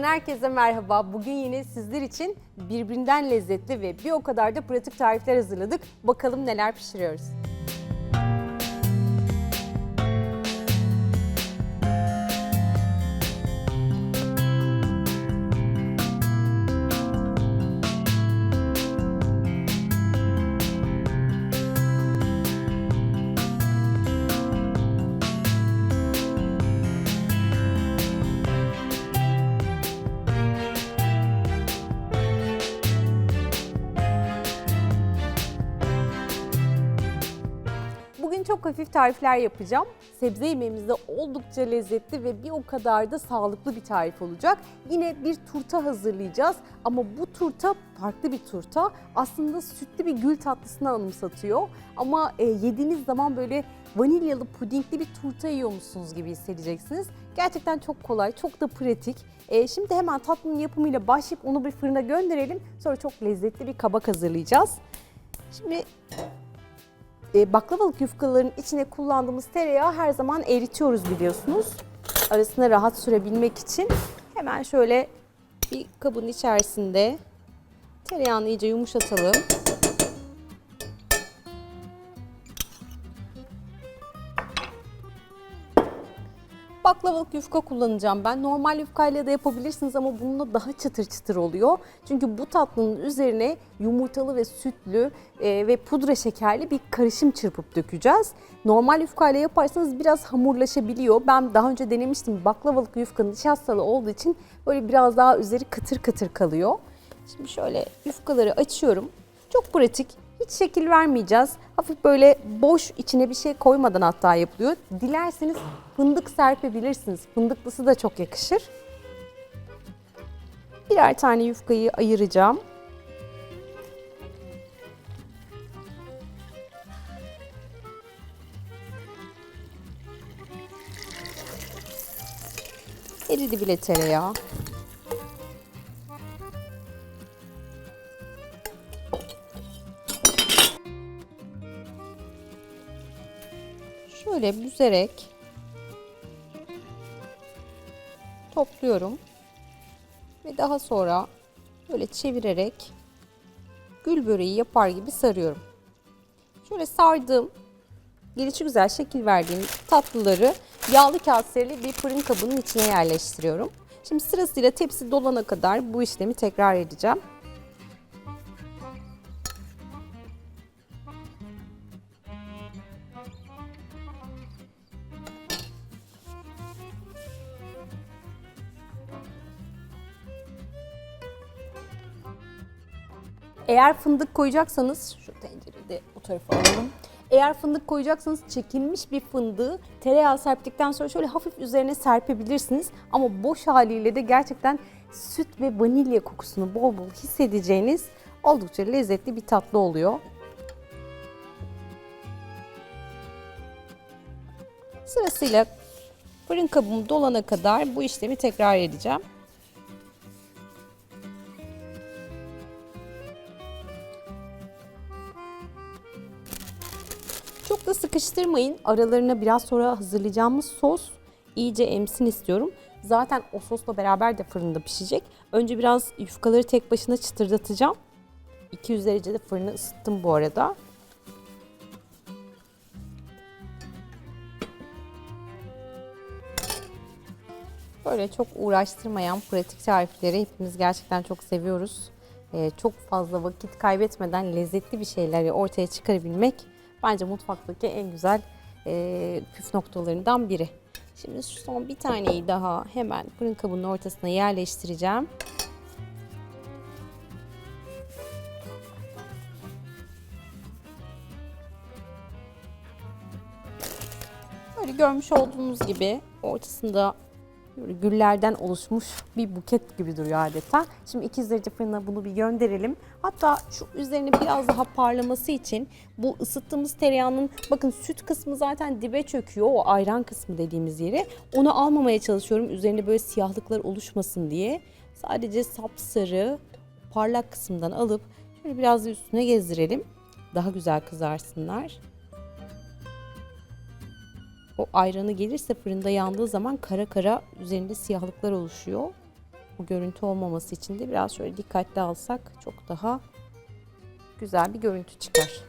Sofralarımızdan herkese merhaba. Bugün yine sizler için birbirinden lezzetli ve bir o kadar da pratik tarifler hazırladık. Bakalım neler pişiriyoruz. Bugün çok hafif tarifler yapacağım. Sebze yemeğimiz de oldukça lezzetli ve bir o kadar da sağlıklı bir tarif olacak. Yine bir turta hazırlayacağız ama bu turta farklı bir turta. Aslında sütlü bir gül tatlısını anımsatıyor. Ama e, yediğiniz zaman böyle vanilyalı pudingli bir turta yiyormuşsunuz gibi hissedeceksiniz. Gerçekten çok kolay, çok da pratik. E, şimdi hemen tatlının yapımıyla başlayıp onu bir fırına gönderelim. Sonra çok lezzetli bir kabak hazırlayacağız. Şimdi baklavalık yufkaların içine kullandığımız tereyağı her zaman eritiyoruz biliyorsunuz. Arasına rahat sürebilmek için hemen şöyle bir kabın içerisinde tereyağını iyice yumuşatalım. Baklavalık yufka kullanacağım ben. Normal yufkayla da yapabilirsiniz ama bununla daha çıtır çıtır oluyor. Çünkü bu tatlının üzerine yumurtalı ve sütlü e, ve pudra şekerli bir karışım çırpıp dökeceğiz. Normal yufkayla yaparsanız biraz hamurlaşabiliyor. Ben daha önce denemiştim. Baklavalık yufkanın nişastalı olduğu için böyle biraz daha üzeri kıtır kıtır kalıyor. Şimdi şöyle yufkaları açıyorum. Çok pratik. Hiç şekil vermeyeceğiz. Hafif böyle boş içine bir şey koymadan hatta yapılıyor. Dilerseniz fındık serpebilirsiniz. Fındıklısı da çok yakışır. Birer tane yufkayı ayıracağım. Eridi bile tereyağı. Şöyle büzerek topluyorum ve daha sonra böyle çevirerek gül böreği yapar gibi sarıyorum. Şöyle sardığım, gelişi güzel şekil verdiğim tatlıları yağlı kağıt serili bir fırın kabının içine yerleştiriyorum. Şimdi sırasıyla tepsi dolana kadar bu işlemi tekrar edeceğim. Eğer fındık koyacaksanız, şu tencereyi de bu tarafa alalım. Eğer fındık koyacaksanız çekilmiş bir fındığı tereyağı serptikten sonra şöyle hafif üzerine serpebilirsiniz. Ama boş haliyle de gerçekten süt ve vanilya kokusunu bol bol hissedeceğiniz oldukça lezzetli bir tatlı oluyor. Sırasıyla fırın kabım dolana kadar bu işlemi tekrar edeceğim. Sıkıştırmayın. Aralarına biraz sonra hazırlayacağımız sos iyice emsin istiyorum. Zaten o sosla beraber de fırında pişecek. Önce biraz yufkaları tek başına çıtırdatacağım. 200 derecede fırını ısıttım bu arada. Böyle çok uğraştırmayan pratik tarifleri hepimiz gerçekten çok seviyoruz. Ee, çok fazla vakit kaybetmeden lezzetli bir şeyleri ortaya çıkarabilmek bence mutfaktaki en güzel e, püf noktalarından biri. Şimdi şu son bir taneyi daha hemen fırın kabının ortasına yerleştireceğim. Böyle görmüş olduğunuz gibi ortasında böyle güllerden oluşmuş bir buket gibi duruyor adeta. Şimdi 200 derece fırına bunu bir gönderelim. Hatta şu üzerine biraz daha parlaması için bu ısıttığımız tereyağının bakın süt kısmı zaten dibe çöküyor. O ayran kısmı dediğimiz yeri. Onu almamaya çalışıyorum üzerine böyle siyahlıklar oluşmasın diye. Sadece sapsarı parlak kısımdan alıp şöyle biraz da üstüne gezdirelim. Daha güzel kızarsınlar. O ayranı gelirse fırında yandığı zaman kara kara üzerinde siyahlıklar oluşuyor. bu görüntü olmaması için de biraz şöyle dikkatli alsak çok daha güzel bir görüntü çıkar.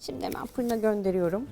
Şimdi hemen fırına gönderiyorum.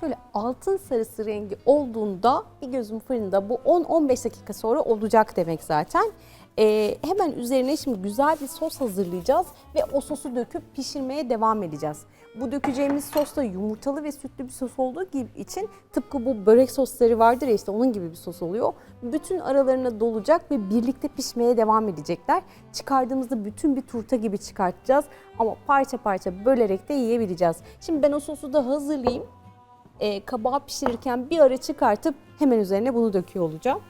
Şöyle altın sarısı rengi olduğunda bir gözüm fırında bu 10-15 dakika sonra olacak demek zaten. Ee, hemen üzerine şimdi güzel bir sos hazırlayacağız ve o sosu döküp pişirmeye devam edeceğiz. Bu dökeceğimiz sos da yumurtalı ve sütlü bir sos olduğu gibi için tıpkı bu börek sosları vardır ya işte onun gibi bir sos oluyor. Bütün aralarına dolacak ve birlikte pişmeye devam edecekler. Çıkardığımızda bütün bir turta gibi çıkartacağız ama parça parça bölerek de yiyebileceğiz. Şimdi ben o sosu da hazırlayayım. Ee, kabağı pişirirken bir ara çıkartıp hemen üzerine bunu döküyor olacağım.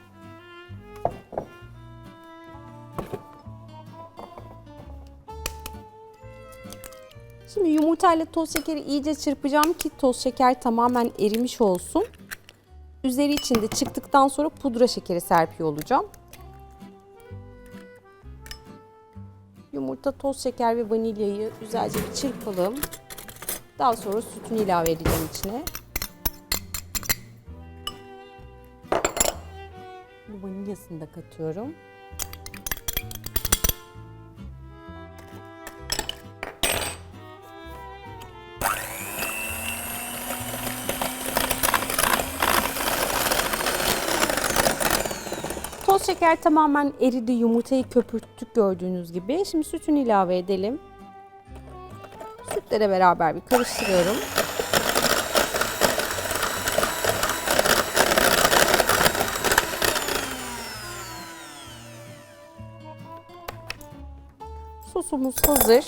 Şimdi yumurtayla toz şekeri iyice çırpacağım ki toz şeker tamamen erimiş olsun. Üzeri içinde çıktıktan sonra pudra şekeri serpiyor olacağım. Yumurta, toz şeker ve vanilyayı güzelce bir çırpalım. Daha sonra sütünü ilave edeceğim içine. Bu vanilyasını da katıyorum. Şeker tamamen eridi. Yumurtayı köpürttük gördüğünüz gibi. Şimdi sütünü ilave edelim. Sütle beraber bir karıştırıyorum. Sosumuz hazır.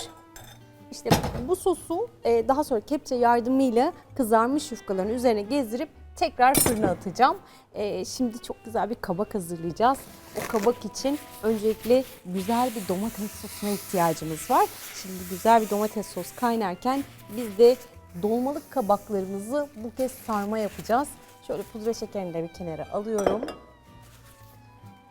İşte bu sosu e, daha sonra kepçe yardımıyla kızarmış yufkaların üzerine gezdirip tekrar fırına atacağım. E, şimdi çok güzel bir kabak hazırlayacağız. O kabak için öncelikle güzel bir domates sosuna ihtiyacımız var. Şimdi güzel bir domates sos kaynarken biz de dolmalık kabaklarımızı bu kez sarma yapacağız. Şöyle pudra şekerini de bir kenara alıyorum.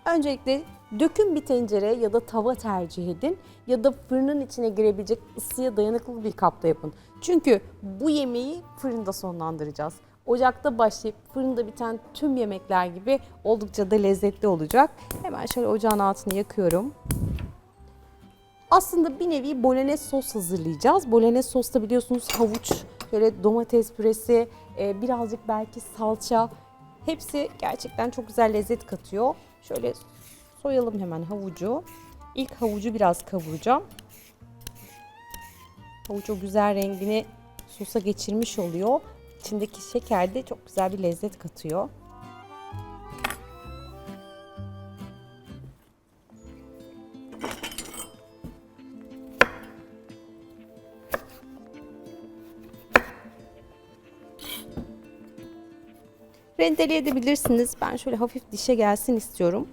Öncelikle döküm bir tencere ya da tava tercih edin ya da fırının içine girebilecek ısıya dayanıklı bir kapta yapın. Çünkü bu yemeği fırında sonlandıracağız. Ocakta başlayıp fırında biten tüm yemekler gibi oldukça da lezzetli olacak. Hemen şöyle ocağın altını yakıyorum. Aslında bir nevi bolognese sos hazırlayacağız. Bolognese sosta biliyorsunuz havuç, şöyle domates püresi, e, birazcık belki salça. Hepsi gerçekten çok güzel lezzet katıyor. Şöyle soyalım hemen havucu. İlk havucu biraz kavuracağım. Havuç o güzel rengini sosa geçirmiş oluyor. İçindeki şeker de çok güzel bir lezzet katıyor. Rendeleyebilirsiniz. Ben şöyle hafif dişe gelsin istiyorum.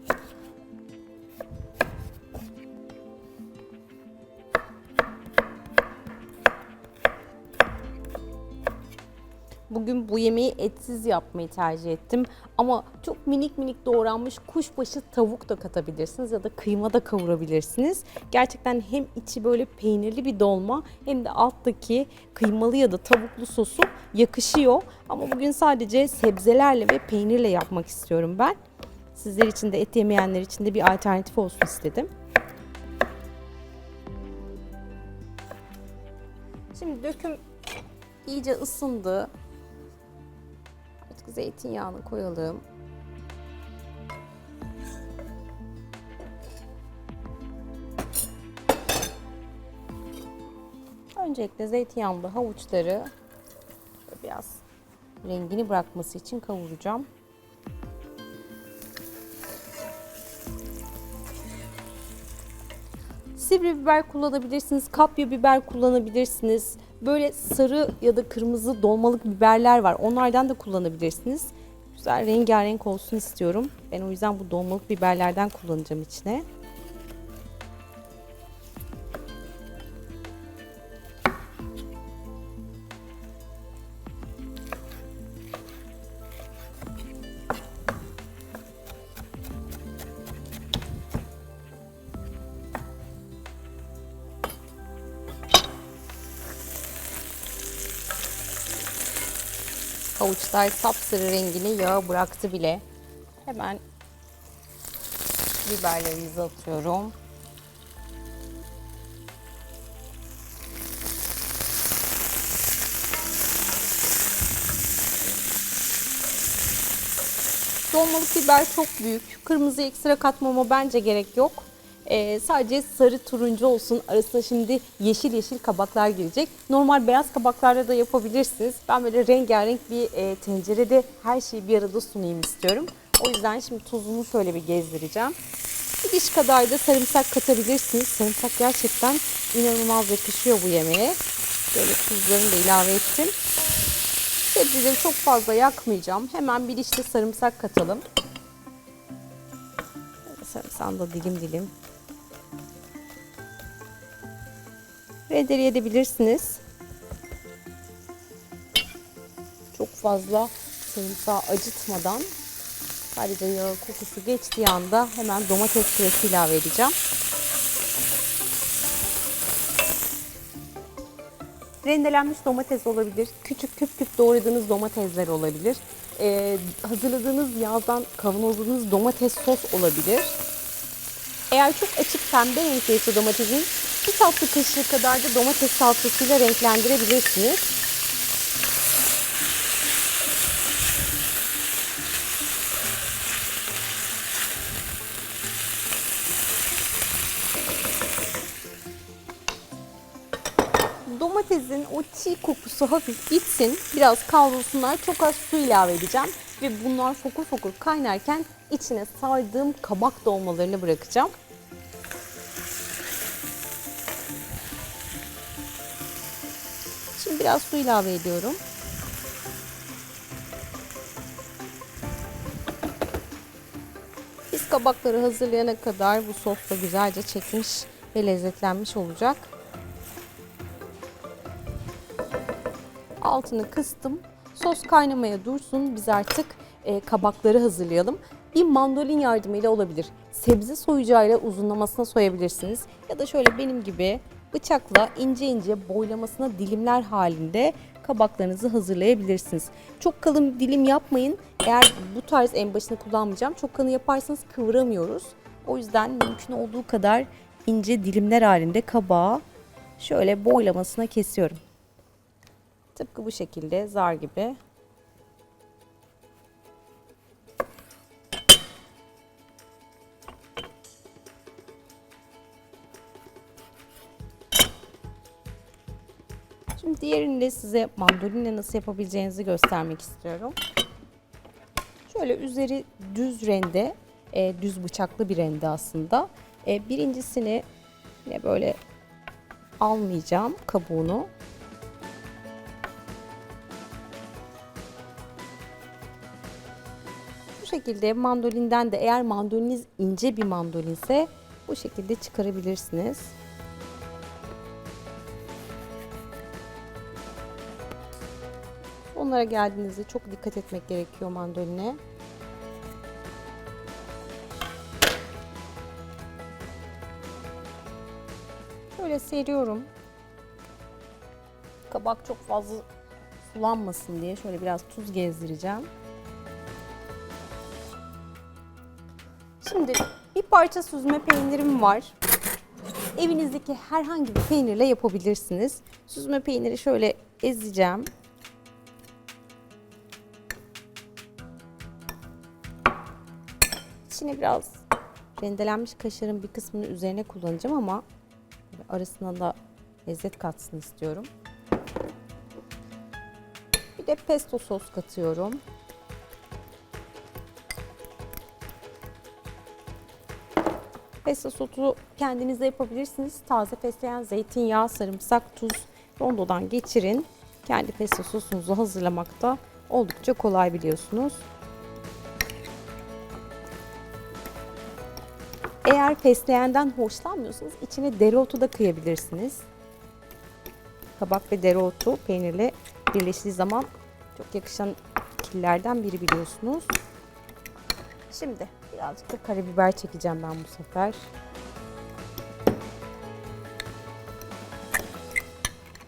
Bu yemeği etsiz yapmayı tercih ettim. Ama çok minik minik doğranmış kuşbaşı tavuk da katabilirsiniz ya da kıyma da kavurabilirsiniz. Gerçekten hem içi böyle peynirli bir dolma hem de alttaki kıymalı ya da tavuklu sosu yakışıyor. Ama bugün sadece sebzelerle ve peynirle yapmak istiyorum ben. Sizler için de et yemeyenler için de bir alternatif olsun istedim. Şimdi döküm iyice ısındı. Artık zeytinyağını koyalım. Öncelikle zeytinyağında havuçları biraz rengini bırakması için kavuracağım. Sivri biber kullanabilirsiniz, kapya biber kullanabilirsiniz. Böyle sarı ya da kırmızı dolmalık biberler var. Onlardan da kullanabilirsiniz. Güzel rengarenk olsun istiyorum. Ben o yüzden bu dolmalık biberlerden kullanacağım içine. Havuçlar sapsarı rengini yağa bıraktı bile. Hemen biberlerimizi atıyorum. Dolmalık biber çok büyük. Kırmızı ekstra katmama bence gerek yok. Ee, sadece sarı turuncu olsun. Arasına şimdi yeşil yeşil kabaklar girecek. Normal beyaz kabaklarla da yapabilirsiniz. Ben böyle rengarenk bir e, tencerede her şeyi bir arada sunayım istiyorum. O yüzden şimdi tuzunu şöyle bir gezdireceğim. Bir diş kadar da sarımsak katabilirsiniz. Sarımsak gerçekten inanılmaz yakışıyor bu yemeğe. Böyle tuzlarını da ilave ettim. Sebzeleri çok fazla yakmayacağım. Hemen bir diş de sarımsak katalım. Böyle Sarımsağı da dilim dilim. Rendeleyebilirsiniz. Çok fazla sarımsağı acıtmadan sadece yağ kokusu geçtiği anda hemen domates püresi ilave edeceğim. Rendelenmiş domates olabilir. Küçük küp küp doğradığınız domatesler olabilir. Ee, hazırladığınız yazdan kavanozladığınız domates sos olabilir. Eğer çok açık pembe renkteyse domatesin bir tatlı kaşığı kadar da domates salçasıyla renklendirebilirsiniz. Domatesin o çiğ kokusu hafif gitsin. Biraz kavrulsunlar. Çok az su ilave edeceğim. Ve bunlar fokur fokur kaynarken içine sardığım kabak dolmalarını bırakacağım. Biraz su ilave ediyorum. Biz kabakları hazırlayana kadar bu sos da güzelce çekmiş ve lezzetlenmiş olacak. Altını kıstım. Sos kaynamaya dursun. Biz artık e, kabakları hazırlayalım. Bir mandolin yardımıyla olabilir. Sebze soyacağıyla uzunlamasına soyabilirsiniz. Ya da şöyle benim gibi bıçakla ince ince boylamasına dilimler halinde kabaklarınızı hazırlayabilirsiniz. Çok kalın dilim yapmayın. Eğer bu tarz en başına kullanmayacağım. Çok kalın yaparsanız kıvıramıyoruz. O yüzden mümkün olduğu kadar ince dilimler halinde kabağı şöyle boylamasına kesiyorum. Tıpkı bu şekilde zar gibi. Diğerini de size mandolinle nasıl yapabileceğinizi göstermek istiyorum. Şöyle üzeri düz rende, e, düz bıçaklı bir rende aslında. E, birincisini yine böyle almayacağım kabuğunu. Bu şekilde mandolinden de eğer mandoliniz ince bir mandolinse bu şekilde çıkarabilirsiniz. Onlara geldiğinizde çok dikkat etmek gerekiyor mandoline. Şöyle seriyorum. Kabak çok fazla sulanmasın diye şöyle biraz tuz gezdireceğim. Şimdi bir parça süzme peynirim var. Evinizdeki herhangi bir peynirle yapabilirsiniz. Süzme peyniri şöyle ezeceğim. İçine biraz rendelenmiş kaşarın bir kısmını üzerine kullanacağım ama arasına da lezzet katsın istiyorum. Bir de pesto sos katıyorum. Pesto sosu kendiniz de yapabilirsiniz. Taze fesleğen, zeytinyağı, sarımsak, tuz rondodan geçirin. Kendi pesto sosunuzu hazırlamakta oldukça kolay biliyorsunuz. Eğer fesleğenden hoşlanmıyorsanız içine dereotu da kıyabilirsiniz. Kabak ve dereotu peynirle birleştiği zaman çok yakışan ikililerden biri biliyorsunuz. Şimdi birazcık da karabiber çekeceğim ben bu sefer.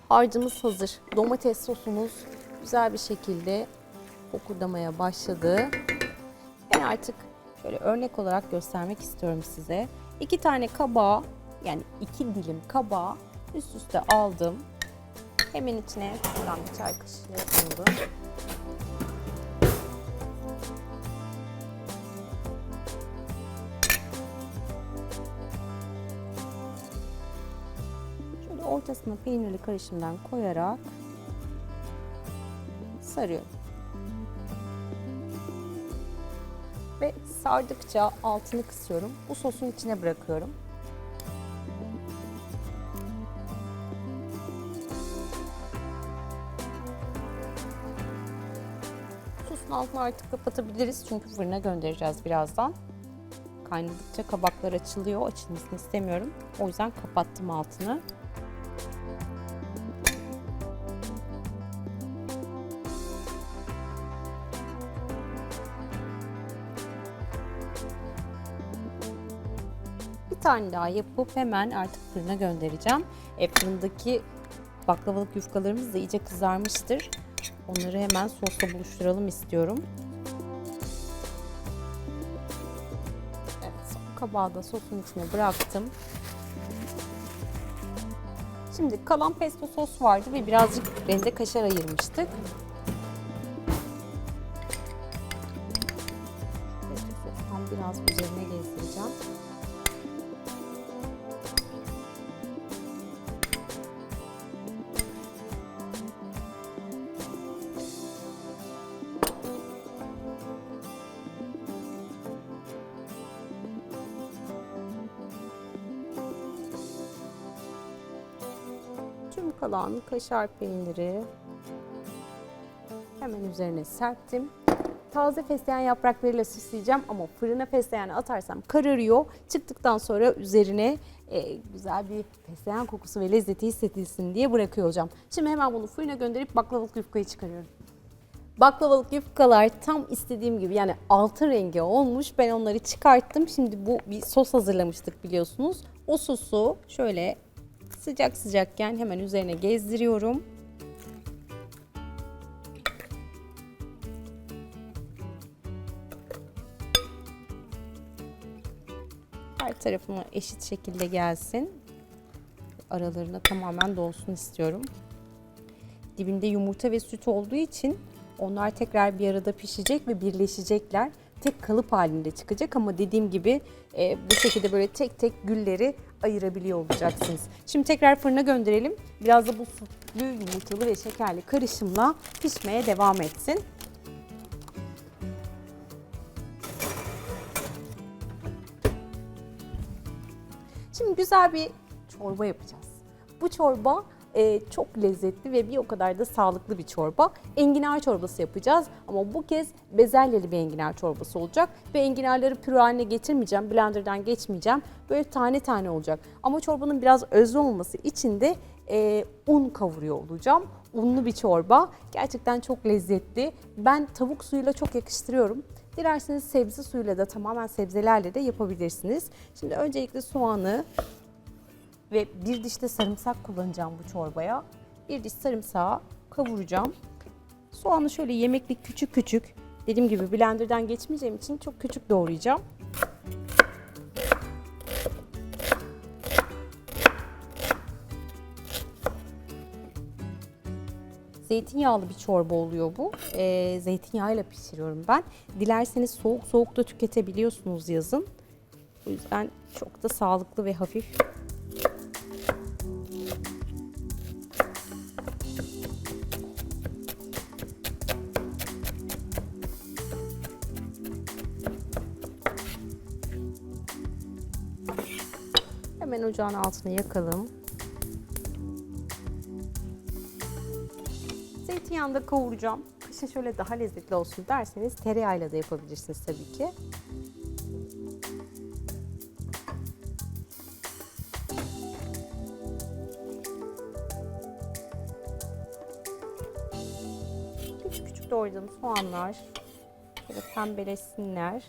Harcımız hazır. Domates sosumuz güzel bir şekilde fokurdamaya başladı. Ben artık şöyle örnek olarak göstermek istiyorum size. İki tane kabağı yani iki dilim kabağı üst üste aldım. Hemen içine buradan bir çay kaşığı aldım. Şöyle ortasına peynirli karışımdan koyarak sarıyorum. Sardıkça altını kısıyorum. Bu sosun içine bırakıyorum. Sosun altını artık kapatabiliriz çünkü fırına göndereceğiz birazdan. Kaynadıkça kabaklar açılıyor. Açılmasını istemiyorum. O yüzden kapattım altını. Tane daha yapıp hemen artık fırına göndereceğim. E, fırındaki baklavalık yufkalarımız da iyice kızarmıştır. Onları hemen sosla buluşturalım istiyorum. Evet, kabağı da sosun içine bıraktım. Şimdi kalan pesto sos vardı ve birazcık rende kaşar ayırmıştık. Pesto sostan biraz üzerine Kalan kaşar peyniri hemen üzerine serptim. Taze fesleğen yapraklarıyla süsleyeceğim ama fırına fesleğen atarsam kararıyor. Çıktıktan sonra üzerine e, güzel bir fesleğen kokusu ve lezzeti hissedilsin diye bırakıyor olacağım. Şimdi hemen bunu fırına gönderip baklavalık yufkayı çıkarıyorum. Baklavalık yufkalar tam istediğim gibi yani altın rengi olmuş. Ben onları çıkarttım. Şimdi bu bir sos hazırlamıştık biliyorsunuz. O sosu şöyle sıcak sıcakken hemen üzerine gezdiriyorum. Her tarafına eşit şekilde gelsin. Aralarına tamamen dolsun istiyorum. Dibinde yumurta ve süt olduğu için onlar tekrar bir arada pişecek ve birleşecekler. Tek kalıp halinde çıkacak ama dediğim gibi e, bu şekilde böyle tek tek gülleri ayırabiliyor olacaksınız. Şimdi tekrar fırına gönderelim. Biraz da bu sütlü, yumurtalı ve şekerli karışımla pişmeye devam etsin. Şimdi güzel bir çorba yapacağız. Bu çorba e, çok lezzetli ve bir o kadar da sağlıklı bir çorba. Enginar çorbası yapacağız ama bu kez bezelyeli bir enginar çorbası olacak. Ve enginarları püre haline getirmeyeceğim, blenderdan geçmeyeceğim. Böyle tane tane olacak. Ama çorbanın biraz özlü olması için de e, un kavuruyor olacağım. Unlu bir çorba. Gerçekten çok lezzetli. Ben tavuk suyuyla çok yakıştırıyorum. Dilerseniz sebze suyuyla da tamamen sebzelerle de yapabilirsiniz. Şimdi öncelikle soğanı ve bir diş de sarımsak kullanacağım bu çorbaya. Bir diş sarımsağı kavuracağım. Soğanı şöyle yemeklik küçük küçük, dediğim gibi blenderdan geçmeyeceğim için çok küçük doğrayacağım. Zeytinyağlı bir çorba oluyor bu. Ee, zeytinyağıyla pişiriyorum ben. Dilerseniz soğuk soğuk da tüketebiliyorsunuz yazın. O yüzden çok da sağlıklı ve hafif ocağın altını yakalım. Zeytinyağında kavuracağım. Kışın şöyle daha lezzetli olsun derseniz tereyağıyla da yapabilirsiniz tabii ki. Küçük küçük doğradığım soğanlar şöyle pembeleşsinler.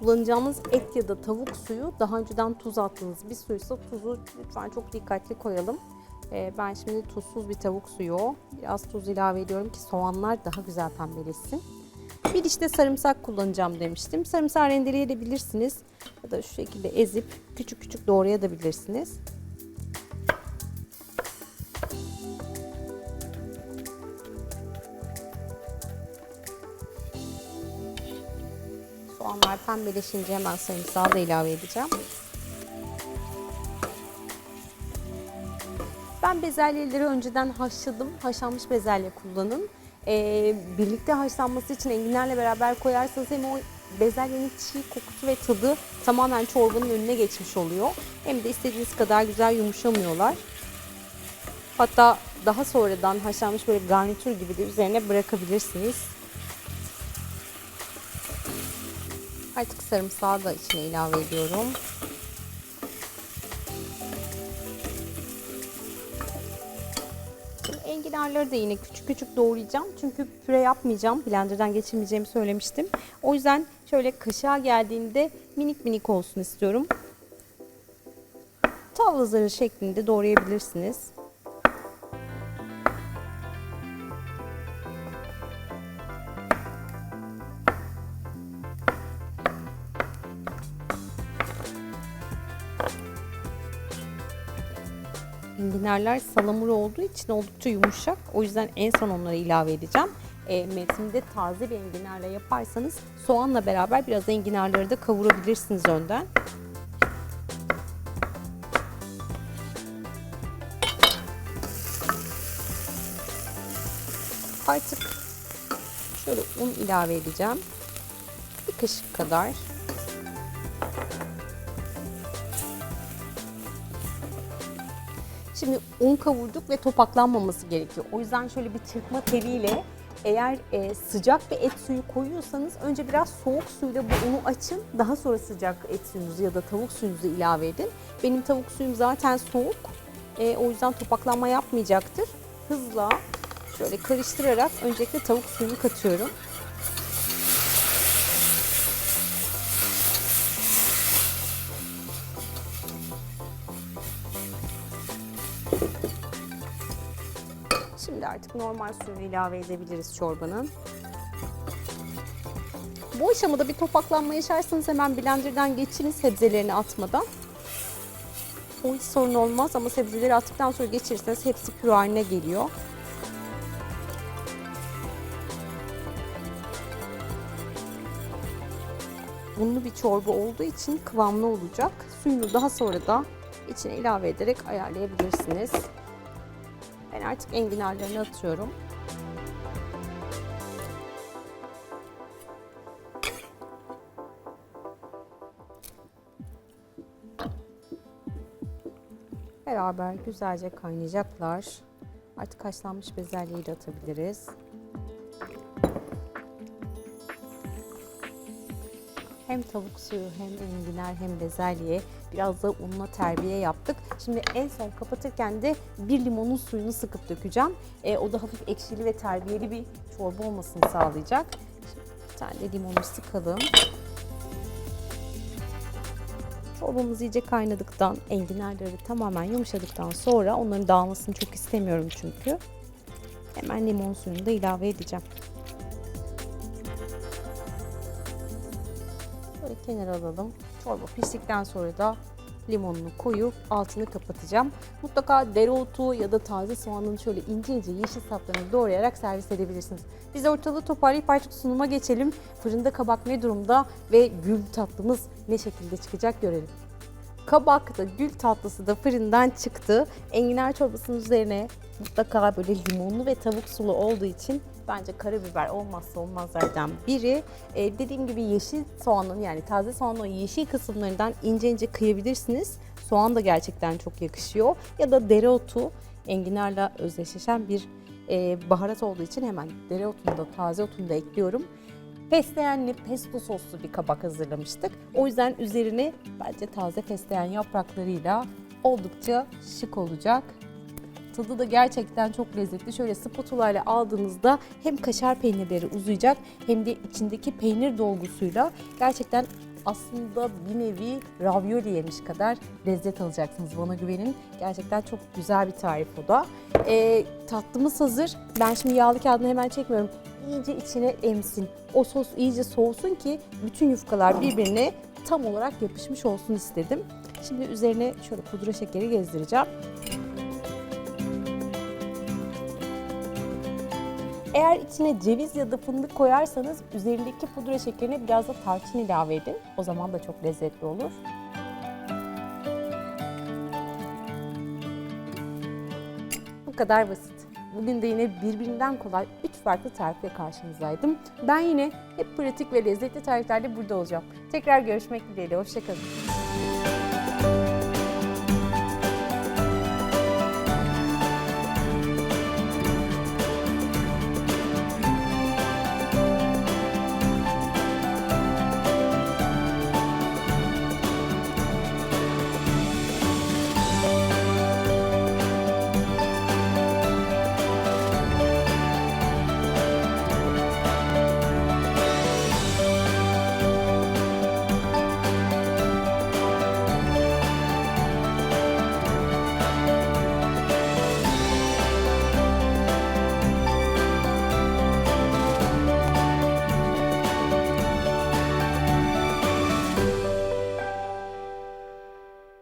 Kullanacağımız et ya da tavuk suyu daha önceden tuz attığınız bir suysa tuzu lütfen çok dikkatli koyalım. Ee, ben şimdi tuzsuz bir tavuk suyu, biraz tuz ilave ediyorum ki soğanlar daha güzel pembeleşsin. Bir diş de sarımsak kullanacağım demiştim. Sarımsağı rendeleyebilirsiniz ya da şu şekilde ezip küçük küçük doğrayabilirsiniz. Pembeleşince hemen sarımsağı da ilave edeceğim. Ben bezelyeleri önceden haşladım. Haşlanmış bezelye kullanın. Ee, birlikte haşlanması için enginlerle beraber koyarsanız hem o bezelyenin çiğ kokusu ve tadı tamamen çorbanın önüne geçmiş oluyor. Hem de istediğiniz kadar güzel yumuşamıyorlar. Hatta daha sonradan haşlanmış böyle garnitür gibi de üzerine bırakabilirsiniz. Artık sarımsağı da içine ilave ediyorum. Şimdi enginarları da yine küçük küçük doğrayacağım. Çünkü püre yapmayacağım. Blenderdan geçirmeyeceğimi söylemiştim. O yüzden şöyle kaşığa geldiğinde minik minik olsun istiyorum. Tavla zarı şeklinde doğrayabilirsiniz. Enginarlar salamura olduğu için oldukça yumuşak. O yüzden en son onları ilave edeceğim. E, mevsimde taze bir enginarla yaparsanız soğanla beraber biraz enginarları da kavurabilirsiniz önden. Artık şöyle un ilave edeceğim. Bir kaşık kadar. Şimdi un kavurduk ve topaklanmaması gerekiyor. O yüzden şöyle bir çırpma teliyle eğer e, sıcak bir et suyu koyuyorsanız önce biraz soğuk suyla bu unu açın. Daha sonra sıcak et suyunuzu ya da tavuk suyunuzu ilave edin. Benim tavuk suyum zaten soğuk. E, o yüzden topaklanma yapmayacaktır. Hızla şöyle karıştırarak öncelikle tavuk suyunu katıyorum. Artık normal suyunu ilave edebiliriz çorbanın. Bu aşamada bir topaklanma yaşarsanız hemen blenderdan geçirin sebzelerini atmadan. O hiç sorun olmaz ama sebzeleri attıktan sonra geçirirseniz hepsi püre haline geliyor. Unlu bir çorba olduğu için kıvamlı olacak. Suyunu daha sonra da içine ilave ederek ayarlayabilirsiniz. Ben artık enginarlarını atıyorum. Beraber güzelce kaynayacaklar. Artık haşlanmış bezelyeyi de atabiliriz. Hem tavuk suyu hem enginar hem bezelye biraz da unla terbiye yaptık. Şimdi en son kapatırken de bir limonun suyunu sıkıp dökeceğim. E, o da hafif ekşili ve terbiyeli bir çorba olmasını sağlayacak. Şimdi bir tane de limonu sıkalım. Çorbamız iyice kaynadıktan, enginarları tamamen yumuşadıktan sonra onların dağılmasını çok istemiyorum çünkü. Hemen limon suyunu da ilave edeceğim. Kenara alalım. Çorba piştikten sonra da limonunu koyup altını kapatacağım. Mutlaka dereotu ya da taze soğanın şöyle ince ince yeşil saplarını doğrayarak servis edebilirsiniz. Biz ortalığı toparlayıp artık sunuma geçelim. Fırında kabak ne durumda ve gül tatlımız ne şekilde çıkacak görelim. Kabak da gül tatlısı da fırından çıktı. Enginar çorbasının üzerine mutlaka böyle limonlu ve tavuk sulu olduğu için bence karabiber olmazsa olmazlardan biri. Ee, dediğim gibi yeşil soğanın yani taze soğanın o yeşil kısımlarından ince ince kıyabilirsiniz. Soğan da gerçekten çok yakışıyor. Ya da dereotu enginarla özdeşleşen bir e, baharat olduğu için hemen dereotunu da taze otunu da ekliyorum. Fesleğenli pesto soslu bir kabak hazırlamıştık. O yüzden üzerine bence taze fesleğen yapraklarıyla oldukça şık olacak. Tadı da gerçekten çok lezzetli. Şöyle spatula ile aldığınızda hem kaşar peynirleri uzayacak hem de içindeki peynir dolgusuyla gerçekten aslında bir nevi ravioli yemiş kadar lezzet alacaksınız bana güvenin. Gerçekten çok güzel bir tarif o da. Ee, tatlımız hazır. Ben şimdi yağlı kağıdını hemen çekmiyorum. İyice içine emsin. O sos iyice soğusun ki bütün yufkalar birbirine tam olarak yapışmış olsun istedim. Şimdi üzerine şöyle pudra şekeri gezdireceğim. Eğer içine ceviz ya da fındık koyarsanız üzerindeki pudra şekerine biraz da tarçın ilave edin. O zaman da çok lezzetli olur. Bu kadar basit. Bugün de yine birbirinden kolay 3 farklı tarifle karşınızdaydım. Ben yine hep pratik ve lezzetli tariflerle burada olacağım. Tekrar görüşmek dileğiyle. Hoşçakalın.